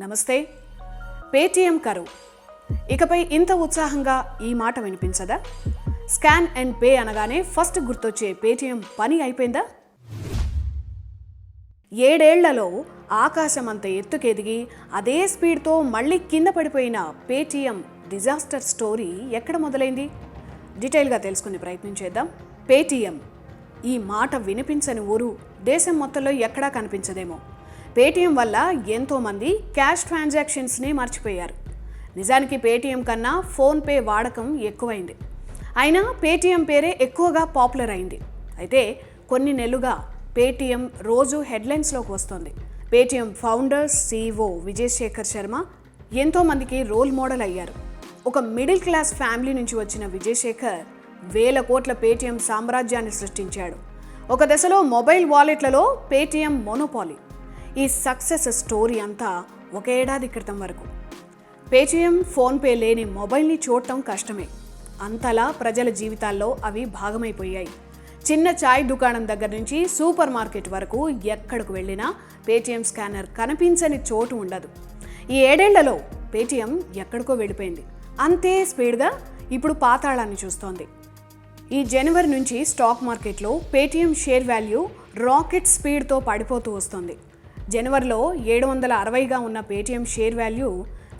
నమస్తే. పేటీఎం కరువు ఇకపై ఇంత ఉత్సాహంగా ఈ మాట వినిపించదా? స్కాన్ అండ్ పే అనగానే ఫస్ట్ గుర్తొచ్చే పేటీఎం పని అయిపోయిందా? ఏడేళ్ళలో ఆకాశం అంత ఎత్తుకెదిగి అదే స్పీడ్తో మళ్ళీ కింద పడిపోయిన పేటీఎం డిజాస్టర్ స్టోరీ ఎక్కడ మొదలైంది? డీటెయిల్గా తెలుసుకునే ప్రయత్నం చేద్దాం. పేటీఎం. ఈ మాట వినిపించని ఊరు దేశం మొత్తంలో ఎక్కడా కనిపించదేమో. పేటీఎం వల్ల ఎంతోమంది క్యాష్ ట్రాన్సాక్షన్స్ని మర్చిపోయారు. నిజానికి పేటీఎం కన్నా ఫోన్పే వాడకం ఎక్కువైంది. అయినా పేటీఎం పేరే ఎక్కువగా పాపులర్ అయింది. అయితే కొన్ని నెలలుగా పేటీఎం రోజు హెడ్లైన్స్లోకి వస్తుంది. Paytm founder CEO Vijayshekhar Sharma ఎంతోమందికి రోల్ మోడల్ అయ్యారు. ఒక మిడిల్ క్లాస్ ఫ్యామిలీ నుంచి వచ్చిన విజయశేఖర్ వేల కోట్ల పేటీఎం సామ్రాజ్యాన్ని సృష్టించాడు. ఒక దశలో మొబైల్ వాలెట్లలో పేటీఎం మోనోపాలీ ఈ సక్సెస్ స్టోరీ అంతా ఒక ఏడాది క్రితం వరకు. పేటీఎం ఫోన్పే లేని మొబైల్ని చూడటం కష్టమే. అంతలా ప్రజల జీవితాల్లో అవి భాగమైపోయాయి. చిన్న చాయ్ దుకాణం దగ్గర నుంచి సూపర్ మార్కెట్ వరకు ఎక్కడికి వెళ్ళినా పేటీఎం స్కానర్ కనిపించని చోటు ఉండదు. ఈ ఏడేళ్ళలో పేటీఎం ఎక్కడికో వెళ్ళిపోయింది. అంతే స్పీడ్గా ఇప్పుడు పాతాళాన్ని చూస్తోంది. ఈ జనవరి నుంచి స్టాక్ మార్కెట్లో పేటీఎం షేర్ వాల్యూ రాకెట్ స్పీడ్తో పడిపోతూ వస్తుంది. జనవరిలో ఏడు వందల అరవైగా ఉన్న పేటీఎం షేర్ వాల్యూ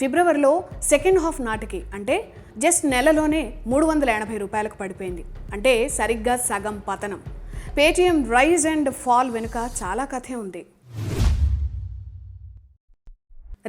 ఫిబ్రవరిలో సెకండ్ హాఫ్ నాటికి అంటే జస్ట్ నెలలోనే మూడు వందల ఎనభై రూపాయలకు పడిపోయింది. అంటే సరిగ్గా సగం పతనం. పేటీఎం రైజ్ అండ్ ఫాల్ వెనుక చాలా కథే ఉంది.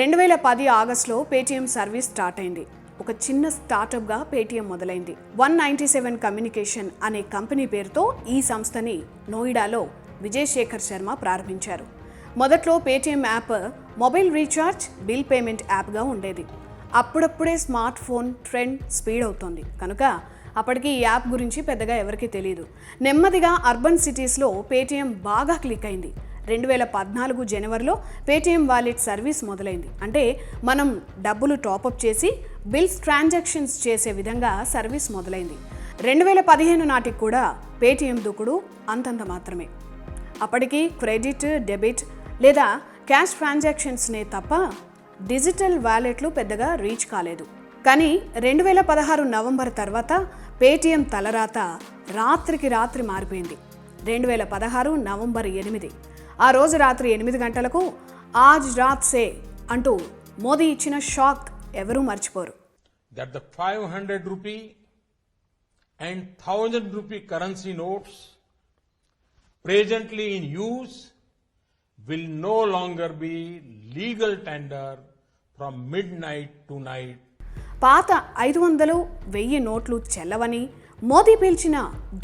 రెండు వేల పది ఆగస్టులో పేటీఎం సర్వీస్ స్టార్ట్ అయింది. ఒక చిన్న స్టార్టప్గా పేటీఎం మొదలైంది. వన్ నైంటీ సెవెన్ కమ్యూనికేషన్ అనే కంపెనీ పేరుతో ఈ సంస్థని నోయిడాలో విజయశేఖర్ శర్మ ప్రారంభించారు. మొదట్లో Paytm app mobile recharge bill payment యాప్గా ఉండేది. అప్పుడప్పుడే స్మార్ట్ ఫోన్ ట్రెండ్ స్పీడ్ అవుతోంది. కనుక అప్పటికి ఈ యాప్ గురించి పెద్దగా ఎవరికీ తెలియదు నెమ్మదిగా అర్బన్ సిటీస్లో పేటీఎం బాగా క్లిక్ అయింది. రెండు వేల పద్నాలుగు జనవరిలో పేటీఎం వాలెట్ సర్వీస్ మొదలైంది. అంటే మనం డబ్బులు టాపప్ చేసి బిల్స్ ట్రాన్సాక్షన్స్ చేసే విధంగా సర్వీస్ మొదలైంది. రెండు వేల పదిహేను నాటికి కూడా పేటీఎం దూకుడు అంతంత మాత్రమే. అప్పటికి క్రెడిట్ డెబిట్ లేదా క్యాష్ ట్రాన్సాక్షన్స్నే తప్ప డిజిటల్ వ్యాలెట్లు పెద్దగా రీచ్ కాలేదు. కానీ రెండు వేల పదహారు నవంబర్ తర్వాత పేటీఎం తలరాత రాత్రికి రాత్రి మారిపోయింది. రెండు వేల పదహారు నవంబర్ ఎనిమిది. ఆ రోజు రాత్రి ఎనిమిది గంటలకు ఆజ్ రాత్ సే అంటూ మోదీ ఇచ్చిన షాక్ ఎవరూ మర్చిపోరు. That the 500 rupee and 1000 rupee currency notes presently in use will no longer be legal tender from midnight to night. పాత ఐదు వందలు వెయ్యి నోట్లు చెల్లవని మోదీ పీల్చిన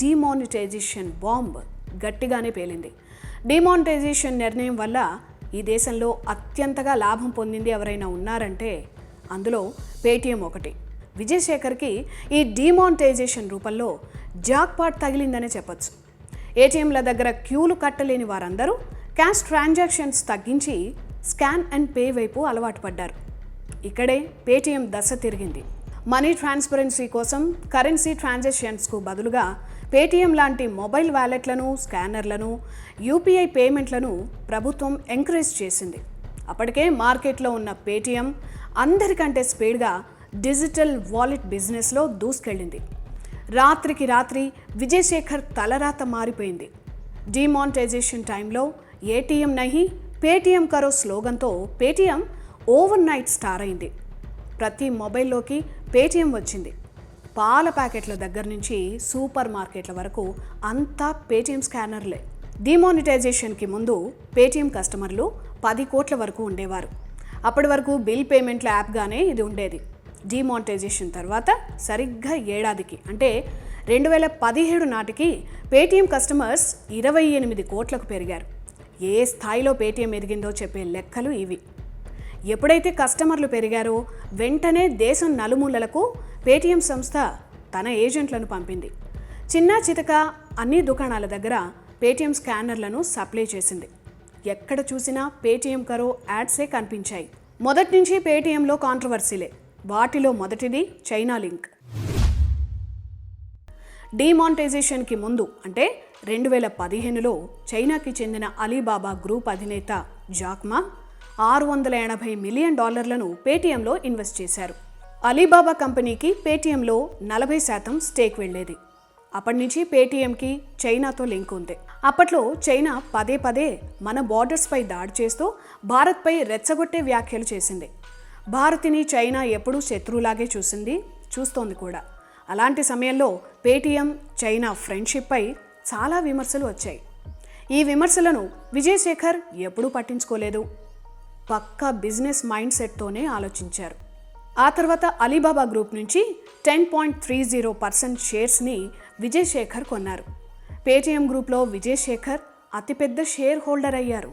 డిమానిటైజేషన్ బాంబ్ గట్టిగానే పేలింది. డిమానిటైజేషన్ నిర్ణయం వల్ల ఈ దేశంలో అత్యంతగా లాభం పొందింది ఎవరైనా ఉన్నారంటే అందులో పేటీఎం ఒకటి. విజయశేఖర్కి ఈ డిమానిటైజేషన్ రూపంలో జాక్పాట్ తగిలిందనే చెప్పొచ్చు. ఏటీఎంల దగ్గర క్యూలు కట్టలేని వారందరూ క్యాష్ ట్రాన్సాక్షన్స్ తగ్గించి స్కాన్ అండ్ పే వైపు అలవాటు పడ్డారు. ఇక్కడే పేటీఎం దశ తిరిగింది. మనీ ట్రాన్స్పరెన్సీ కోసం కరెన్సీ ట్రాన్సాక్షన్స్కు బదులుగా పేటీఎం లాంటి మొబైల్ వ్యాలెట్లను స్కానర్లను యూపీఐ పేమెంట్లను ప్రభుత్వం ఎంకరేజ్ చేసింది. అప్పటికే మార్కెట్లో ఉన్న పేటీఎం అందరికంటే స్పీడ్గా డిజిటల్ వాలెట్ బిజినెస్లో దూసుకెళ్ళింది. రాత్రికి రాత్రి విజయశేఖర్ తలరాత మారిపోయింది. డిమానిటైజేషన్ టైంలో ఏటీఎం నహి పేటీఎం కరో స్లోగన్తో పేటీఎం ఓవర్ నైట్ స్టార్ అయింది. ప్రతి మొబైల్లోకి పేటీఎం వచ్చింది. పాల ప్యాకెట్ల దగ్గర నుంచి సూపర్ మార్కెట్ల వరకు అంతా పేటీఎం స్కానర్లే. డిమానిటైజేషన్కి ముందు పేటీఎం కస్టమర్లు పది కోట్ల వరకు ఉండేవారు. అప్పటి వరకు బిల్ పేమెంట్ల యాప్గానే ఇది ఉండేది. డిమానిటైజేషన్ తర్వాత సరిగ్గా ఏడాదికి అంటే రెండు వేల పదిహేడు నాటికి పేటీఎం కస్టమర్స్ ఇరవై ఎనిమిది కోట్లకు పెరిగారు. ఏ స్థాయిలో పేటీఎం ఎదిగిందో చెప్పే లెక్కలు ఇవి. ఎప్పుడైతే కస్టమర్లు పెరిగారో వెంటనే దేశం నలుమూలలకు పేటీఎం సంస్థ తన ఏజెంట్లను పంపింది. చిన్న చితక అన్ని దుకాణాల దగ్గర పేటీఎం స్కానర్లను సప్లై చేసింది. ఎక్కడ చూసినా పేటీఎం కరో యాడ్సే కనిపించాయి. మొదటి నుంచి పేటీఎంలో కాంట్రవర్సీలే. వాటిలో మొదటిది చైనా లింక్. డిమానిటైజేషన్కి ముందు అంటే రెండు వేల పదిహేనులో చైనాకి చెందిన అలీబాబా గ్రూప్ అధినేత జాక్మా ఆరు వందల ఎనభై మిలియన్ డాలర్లను పేటీఎంలో ఇన్వెస్ట్ చేశారు. అలీబాబా కంపెనీకి పేటీఎంలో నలభై శాతం స్టేక్ వెళ్ళేది. అప్పటి నుంచి పేటీఎంకి చైనాతో లింక్ ఉంది. అప్పట్లో చైనా పదే పదే మన బార్డర్స్పై దాడి చేస్తూ భారత్పై రెచ్చగొట్టే వ్యాఖ్యలు చేసింది. భారత్ని చైనా ఎప్పుడూ శత్రువులాగే చూసింది చూస్తోంది కూడా. అలాంటి సమయంలో పేటీఎం చైనా ఫ్రెండ్షిప్పై చాలా విమర్శలు వచ్చాయి. ఈ విమర్శలను విజయశేఖర్ ఎప్పుడూ పట్టించుకోలేదు. పక్కా బిజినెస్ మైండ్ సెట్తోనే ఆలోచించారు. ఆ తర్వాత అలీబాబా గ్రూప్ నుంచి ten point three zero percent షేర్స్ని Vijay Shekhar కొన్నారు. పేటీఎం గ్రూప్లో విజయశేఖర్ అతిపెద్ద షేర్ హోల్డర్ అయ్యారు.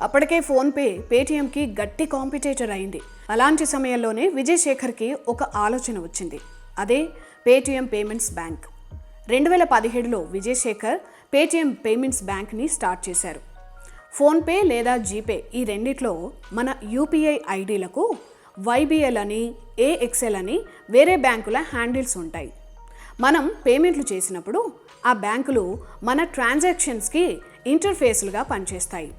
అప్పటికే ఫోన్పే పేటీఎంకి గట్టి కాంపిటేటర్ అయింది. అలాంటి సమయంలోనే విజయశేఖర్కి ఒక ఆలోచన వచ్చింది. అదే పేటీఎం పేమెంట్స్ బ్యాంక్. రెండు వేల పదిహేడులో విజయశేఖర్ పేటీఎం పేమెంట్స్ బ్యాంక్ని స్టార్ట్ చేశారు. ఫోన్పే లేదా జీపే ఈ రెండిట్లో మన యూపీఐ ఐడీలకు వైబిఎల్ అని ఏఎక్సెల్ అని వేరే బ్యాంకుల హ్యాండిల్స్ ఉంటాయి. మనం పేమెంట్లు చేసినప్పుడు ఆ బ్యాంకులు మన ట్రాన్సాక్షన్స్కి ఇంటర్ఫేస్లుగా పనిచేస్తాయి.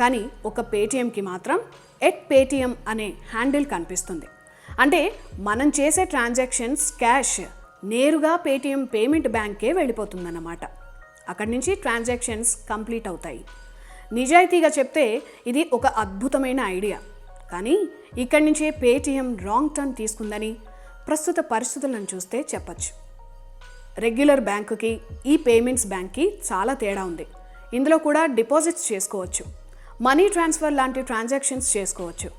కానీ ఒక పేటీఎంకి మాత్రం ఎట్ పేటీఎం అనే హ్యాండిల్ కనిపిస్తుంది. అంటే మనం చేసే ట్రాన్సాక్షన్స్ క్యాష్ నేరుగా పేటీఎం పేమెంట్ బ్యాంకే వెళ్ళిపోతుందన్నమాట. అక్కడి నుంచి ట్రాన్సాక్షన్స్ కంప్లీట్ అవుతాయి. నిజాయితీగా చెప్తే ఇది ఒక అద్భుతమైన ఐడియా. కానీ ఇక్కడి నుంచే పేటీఎం రాంగ్ టర్న్ తీసుకుందని ప్రస్తుత పరిస్థితులను చూస్తే చెప్పచ్చు. రెగ్యులర్ బ్యాంకుకి ఈ పేమెంట్స్ బ్యాంక్కి చాలా తేడా ఉంది. ఇందులో కూడా డిపాజిట్స్ చేసుకోవచ్చు. మనీ ట్రాన్స్ఫర్ లాంటి ట్రాన్సాక్షన్స్ చేసుకోవచ్చు.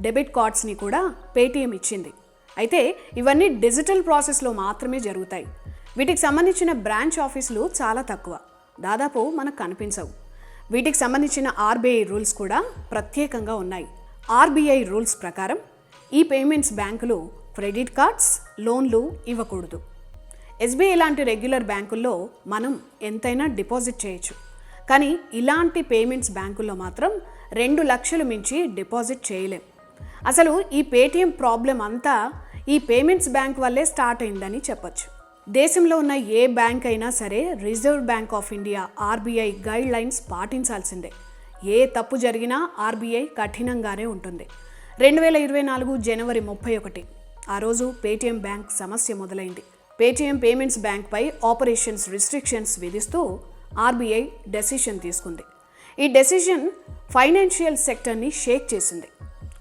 డెబిట్ కార్డ్స్ని కూడా పేటీఎం ఇచ్చింది. అయితే ఇవన్నీ డిజిటల్ ప్రాసెస్లో మాత్రమే జరుగుతాయి. వీటికి సంబంధించిన బ్రాంచ్ ఆఫీసులు చాలా తక్కువ. దాదాపు మనకు కనిపించవు. వీటికి సంబంధించిన ఆర్బీఐ రూల్స్ కూడా ప్రత్యేకంగా ఉన్నాయి. ఆర్బీఐ రూల్స్ ప్రకారం ఈ పేమెంట్స్ బ్యాంకులు క్రెడిట్ కార్డ్స్ లోన్లు ఇవ్వకూడదు. ఎస్బీఐ లాంటి రెగ్యులర్ బ్యాంకుల్లో మనం ఎంతైనా డిపాజిట్ చేయొచ్చు. కానీ ఇలాంటి పేమెంట్స్ బ్యాంకుల్లో మాత్రం రెండు లక్షలు మించి డిపాజిట్ చేయలేం. అసలు ఈ పేటీఎం ప్రాబ్లం అంతా ఈ పేమెంట్స్ బ్యాంక్ వల్లే స్టార్ట్ అయిందని చెప్పొచ్చు. దేశంలో ఉన్న ఏ బ్యాంక్ అయినా సరే reserve bank of India RBI guidelines పాటించాల్సిందే. ఏ తప్పు జరిగినా ఆర్బీఐ కఠినంగానే ఉంటుంది. రెండు వేల ఇరవై నాలుగు జనవరి ముప్పై ఒకటి ఆ రోజు పేటీఎం బ్యాంక్ సమస్య మొదలైంది. పేటీఎం పేమెంట్స్ బ్యాంక్పై ఆపరేషన్స్ రిస్ట్రిక్షన్స్ విధిస్తూ ఆర్బీఐ డెసిషన్ తీసుకుంది. ఈ డెసిషన్ ఫైనాన్షియల్ సెక్టర్ని షేక్ చేసింది.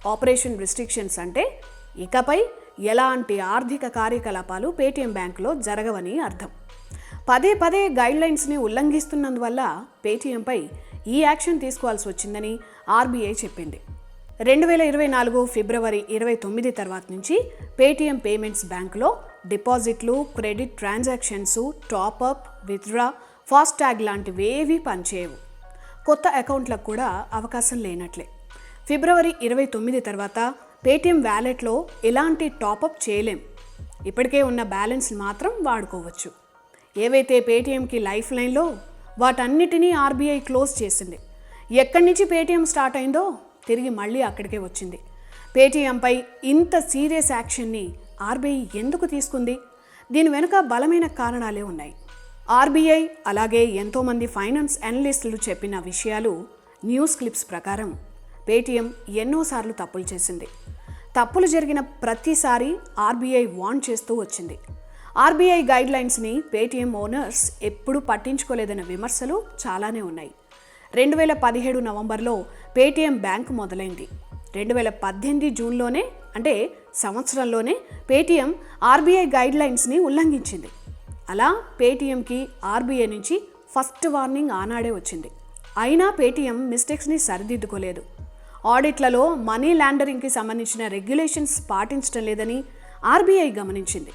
ఆపరేషన్ రిస్ట్రిక్షన్స్ అంటే ఇకపై ఎలాంటి ఆర్థిక కార్యకలాపాలు పేటీఎం బ్యాంకులో జరగవని అర్థం. పదే పదే గైడ్లైన్స్ని ఉల్లంఘిస్తున్నందువల్ల పేటీఎంపై ఈ యాక్షన్ తీసుకోవాల్సి వచ్చిందని ఆర్బీఐ చెప్పింది. రెండు వేల ఇరవై నాలుగు ఫిబ్రవరి ఇరవై తొమ్మిది తర్వాత నుంచి పేటీఎం పేమెంట్స్ బ్యాంకులో డిపాజిట్లు credit transactions top up withdraw FASTag లాంటివేవీ పనిచేయవు. కొత్త అకౌంట్లకు కూడా అవకాశం లేనట్లే. ఫిబ్రవరి ఇరవై తొమ్మిది తర్వాత పేటీఎం వ్యాలెట్లో ఎలాంటి టాపప్ చేయలేం. ఇప్పటికే ఉన్న బ్యాలెన్స్ మాత్రం వాడుకోవచ్చు. ఏవైతే పేటీఎంకి లైఫ్ లైన్లో వాటన్నిటినీ ఆర్బీఐ క్లోజ్ చేసింది. ఎక్కడి నుంచి పేటీఎం స్టార్ట్ అయిందో తిరిగి మళ్ళీ అక్కడికే వచ్చింది. పేటీఎంపై ఇంత సీరియస్ యాక్షన్ని ఆర్బీఐ ఎందుకు తీసుకుంది? దీని వెనుక బలమైన కారణాలే ఉన్నాయి. ఆర్బీఐ అలాగే ఎంతోమంది ఫైనాన్స్ అనలిస్టులు చెప్పిన విషయాలు న్యూస్ క్లిప్స్ ప్రకారం పేటీఎం ఎన్నోసార్లు తప్పులు చేసింది. తప్పులు జరిగిన ప్రతిసారి ఆర్బీఐ వార్న్ చేస్తూ వచ్చింది. ఆర్బీఐ గైడ్లైన్స్ని పేటీఎం ఓనర్స్ ఎప్పుడూ పట్టించుకోలేదన్న విమర్శలు చాలానే ఉన్నాయి. రెండు వేల పదిహేడు నవంబర్లో పేటీఎం బ్యాంక్ మొదలైంది. రెండు వేల పద్దెనిమిది జూన్లోనే అంటే సంవత్సరంలోనే పేటీఎం ఆర్బీఐ గైడ్లైన్స్ని ఉల్లంఘించింది. అలా పేటీఎంకి ఆర్బీఐ నుంచి ఫస్ట్ వార్నింగ్ ఆనాడే వచ్చింది. అయినా పేటీఎం మిస్టేక్స్ని సరిదిద్దుకోలేదు. ఆడిట్లలో మనీ ల్యాండరింగ్కి సంబంధించిన రెగ్యులేషన్స్ పాటించడం లేదని ఆర్బీఐ గమనించింది.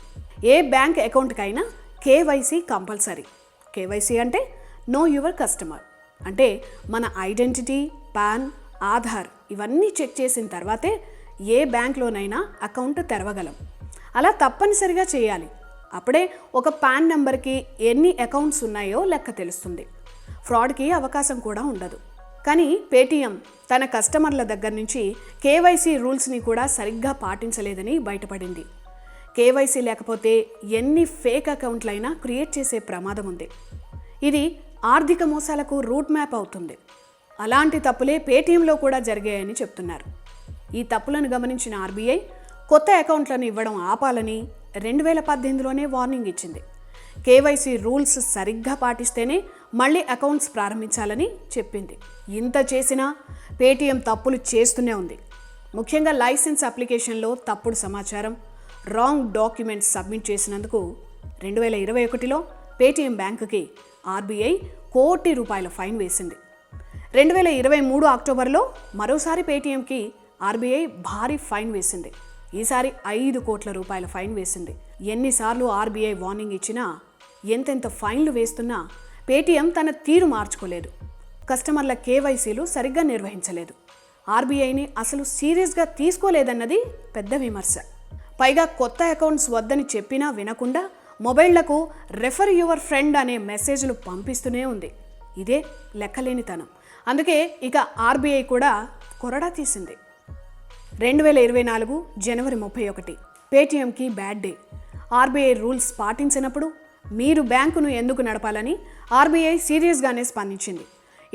ఏ బ్యాంక్ అకౌంట్కైనా కేవైసీ కంపల్సరీ. కేవైసీ అంటే నో యువర్ కస్టమర్. అంటే మన ఐడెంటిటీ పాన్ ఆధార్ ఇవన్నీ చెక్ చేసిన తర్వాతే ఏ బ్యాంక్లోనైనా అకౌంట్ తెరవగలం. అలా తప్పనిసరిగా చేయాలి. అప్పుడే ఒక పాన్ నెంబర్కి ఎన్ని అకౌంట్స్ ఉన్నాయో లెక్క తెలుస్తుంది. ఫ్రాడ్కి అవకాశం కూడా ఉండదు. కానీ పేటీఎం తన కస్టమర్ల దగ్గర నుంచి కేవైసీ రూల్స్ని కూడా సరిగ్గా పాటించలేదని బయటపడింది. కేవైసీ లేకపోతే ఎన్ని ఫేక్ అకౌంట్లైనా క్రియేట్ చేసే ప్రమాదం ఉంది. ఇది ఆర్థిక మోసాలకు రూట్ మ్యాప్ అవుతుంది. అలాంటి తప్పులే పేటీఎంలో కూడా జరిగాయని చెప్తున్నారు. ఈ తప్పులను గమనించిన ఆర్బీఐ కొత్త అకౌంట్లను ఇవ్వడం ఆపాలని రెండు వేల పద్దెనిమిదిలోనే వార్నింగ్ ఇచ్చింది. కేవైసీ రూల్స్ సరిగ్గా పాటిస్తేనే మళ్ళీ అకౌంట్స్ ప్రారంభించాలని చెప్పింది. ఇంత చేసినా పేటీఎం తప్పులు చేస్తూనే ఉంది. ముఖ్యంగా లైసెన్స్ అప్లికేషన్లో తప్పుడు సమాచారం రాంగ్ డాక్యుమెంట్స్ సబ్మిట్ చేసినందుకు రెండు వేల ఇరవై ఒకటిలో పేటీఎం బ్యాంకుకి ఆర్బీఐ కోటి రూపాయల ఫైన్ వేసింది. రెండు వేల ఇరవై మూడు అక్టోబర్లో మరోసారి పేటీఎంకి ఆర్బీఐ భారీ ఫైన్ వేసింది. ఈసారి ఐదు కోట్ల రూపాయల ఫైన్ వేసింది. ఎన్నిసార్లు ఆర్బీఐ వార్నింగ్ ఇచ్చినా ఎంతెంత ఫైన్లు వేస్తున్నా పేటీఎం తన తీరు మార్చుకోలేదు. కస్టమర్ల కేవైసీలు సరిగ్గా నిర్వహించలేదు. ఆర్బీఐని అసలు సీరియస్గా తీసుకోలేదన్నది పెద్ద విమర్శ. పైగా కొత్త అకౌంట్స్ వద్దని చెప్పినా వినకుండా మొబైళ్ళకు రెఫర్ యువర్ ఫ్రెండ్ అనే మెసేజ్లు పంపిస్తూనే ఉంది. ఇదే లెక్కలేనితనం. అందుకే ఇక ఆర్బీఐ కూడా కొరడా తీసింది. రెండు వేల ఇరవై నాలుగు జనవరి ముప్పై ఒకటి పేటీఎంకి బ్యాడ్ డే. ఆర్బీఐ రూల్స్ పాటించినప్పుడు మీరు బ్యాంకును ఎందుకు నడపాలని ఆర్బీఐ సీరియస్గానే స్పందించింది.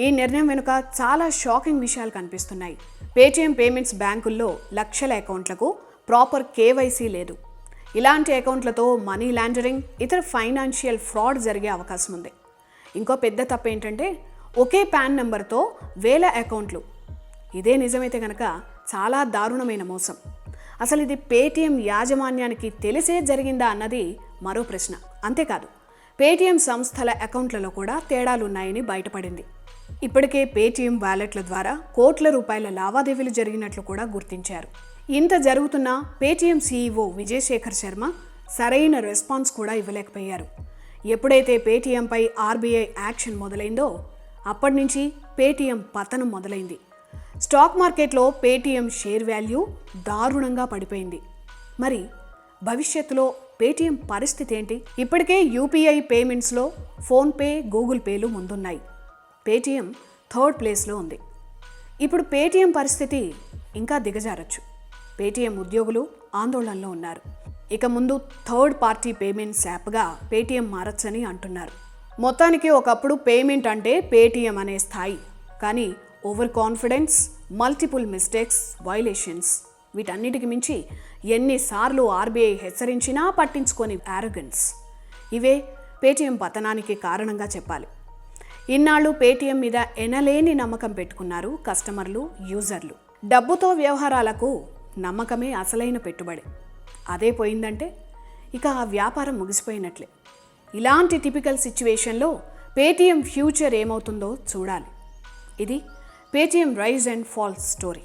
ఈ నిర్ణయం వెనుక చాలా షాకింగ్ విషయాలు కనిపిస్తున్నాయి. పేటీఎం పేమెంట్స్ బ్యాంకుల్లో లక్షల అకౌంట్లకు ప్రాపర్ కేవైసీ లేదు. ఇలాంటి అకౌంట్లతో మనీ లాండరింగ్ ఇతర ఫైనాన్షియల్ ఫ్రాడ్ జరిగే అవకాశం ఉంది. ఇంకో పెద్ద తప్పు ఏంటంటే ఒకే పాన్ నెంబర్తో వేల అకౌంట్లు. ఇదే నిజమైతే కనుక చాలా దారుణమైన మోసం. అసలు ఇది పేటీఎం యాజమాన్యానికి తెలిసే జరిగిందా అన్నది మరో ప్రశ్న. అంతేకాదు పేటీఎం సంస్థల అకౌంట్లలో కూడా తేడాలున్నాయని బయటపడింది. ఇప్పటికే పేటీఎం వ్యాలెట్ల ద్వారా కోట్ల రూపాయల లావాదేవీలు జరిగినట్లు కూడా గుర్తించారు. ఇంత జరుగుతున్న పేటీఎం సీఈఓ విజయశేఖర్ శర్మ సరైన రెస్పాన్స్ కూడా ఇవ్వలేకపోయారు. ఎప్పుడైతే పేటీఎంపై ఆర్బీఐ యాక్షన్ మొదలైందో అప్పటి నుంచి పేటీఎం పతనం మొదలైంది. స్టాక్ మార్కెట్లో పేటీఎం షేర్ వాల్యూ దారుణంగా పడిపోయింది. మరి భవిష్యత్తులో పేటీఎం పరిస్థితి ఏంటి? ఇప్పటికే యూపీఐ పేమెంట్స్లో ఫోన్పే గూగుల్ పేలు ముందున్నాయి. పేటీఎం థర్డ్ ప్లేస్లో ఉంది. ఇప్పుడు పేటీఎం పరిస్థితి ఇంకా దిగజారచ్చు. పేటీఎం ఉద్యోగులు ఆందోళనలో ఉన్నారు. ఇక ముందు థర్డ్ పార్టీ పేమెంట్స్ యాప్గా పేటీఎం మారచ్చని అంటున్నారు. మొత్తానికి ఒకప్పుడు పేమెంట్ అంటే పేటీఎం అనే స్థాయి. కానీ over confidence multiple mistakes violations వీటన్నిటికి మించి ఎన్నిసార్లు ఆర్బీఐ హెచ్చరించినా పట్టించుకొని యారగన్స్ ఇవే పేటీఎం పతనానికి కారణంగా చెప్పాలి. ఇన్నాళ్ళు పేటీఎం మీద ఎనలేని నమ్మకం పెట్టుకున్నారు కస్టమర్లు యూజర్లు. డబ్బుతో వ్యవహారాలకు నమ్మకమే అసలైన పెట్టుబడి. అదే పోయిందంటే ఇక ఆ వ్యాపారం ముగిసిపోయినట్లే. ఇలాంటి టిపికల్ సిచ్యువేషన్లో పేటీఎం ఫ్యూచర్ ఏమవుతుందో చూడాలి. ఇది Paytm rise and falls story